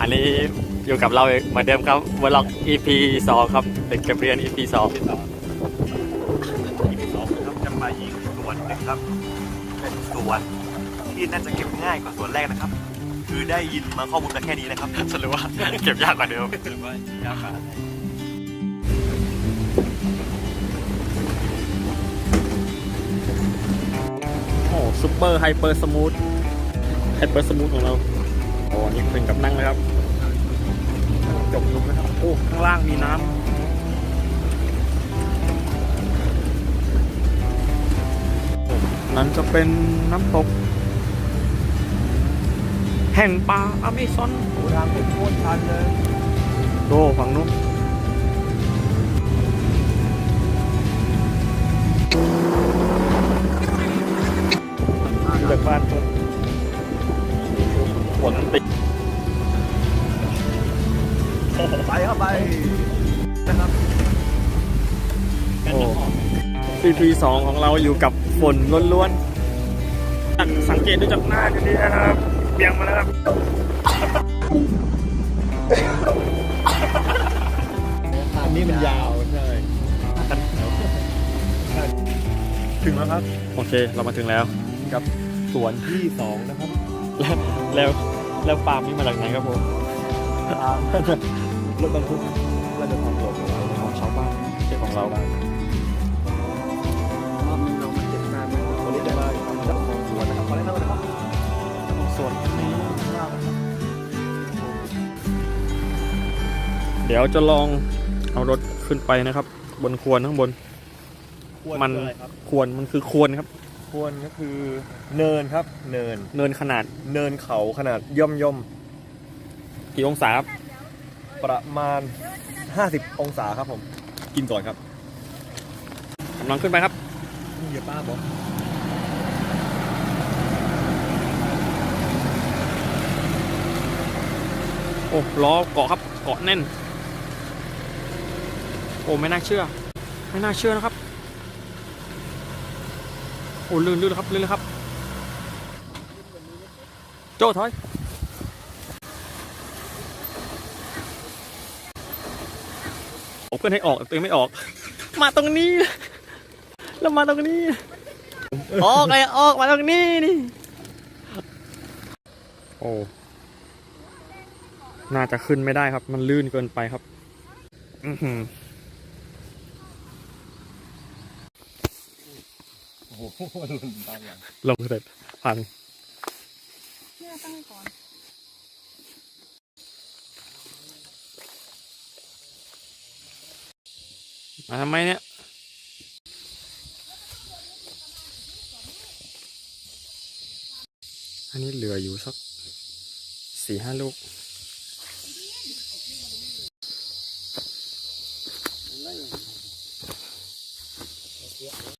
อันนี้อยู่กับเราเหมือนเดิมครับวล็อก EP สองครับเด็กเก็บเรียน EP สองที่สองที่สองนะครับจะมายิงสวนหนึ่งครับ เป็นสวนที่น่าจะเก็บง่ายกว่าสวนแรกนะครับ คือได้ยินมาข้อมูลมาแค่นี้นะครับสรุปว่าเก็บยากกว่าเดิมหรือว่ายากกว่าโอ้ซูเปอร์ไฮเปอร์สมูทไฮเปอร์สมูทของเรา โอ้นี่ถึงกับนั่งเลยครับจบลุกนะครับโอ้ข้างล่างมีน้ำนั้นจะเป็นน้ำตก แห่งป่าอเมซอนโอ้ทางเป็นโคตรชันเลย โดฝั่งนู้น ฝนติดไปเข้าไปนะครับโอ้ CP สองของเราอยู่กับฝนล้วนๆสังเกตดูจากหน้าดีๆนะครับเบี่ยงมาแล้วครับอันนี้มันยาวใช่ถึงแล้วครับ โอเคเรามาถึงแล้วกับสวนที่สองนะครับ แล้วแล้ว แล้วปาล์มนี่มาจากไหนครับผมรถบรรทุกเราจะทำหลบเอาไว้ของชาวบ้านไม่ใช่ของเรารอบนึงเรามาเจ็บนานไหมวันนี้จะมาทำจาของสวนนะครับขอแนะนำนะครับส่วนนี้เดี๋ยวจะลองเอารถขึ้นไปนะครับ บนควรข้างบน มันคืออะไรครับควรมันคือควรครับ ควรก็คือเนินครับ เนินเนินขนาดเนินเขาขนาดย่อมย่อมกี่องศาครับๆประมาณ 50 องศาครับผม กินก่อนครับกำลังขึ้นไปครับเหยียบป้าบอกโอ้ล้อเกาะครับเกาะแน่น โอ้ไม่น่าเชื่อ ไม่น่าเชื่อนะครับ โอ้ลื่นลื่นเลยครับลื่นเลยครับ โจ้ถอยโอ้เพื่อนให้ออกต่ตัวเองไม่ออก มาตรงนี้ แล้วมาตรงนี้ ออกเลยออกมาตรงนี้นี่ โอ้น่าจะขึ้นไม่ได้ครับ มันลื่นเกินไปครับ อือหือ โอ้โหรุนตามอย่างลงเสร็จพังเนี่ยตั้งก่อนมาทำไมเนี่ยอันนี้เหลืออยู่สักสี่ห้าลูกเ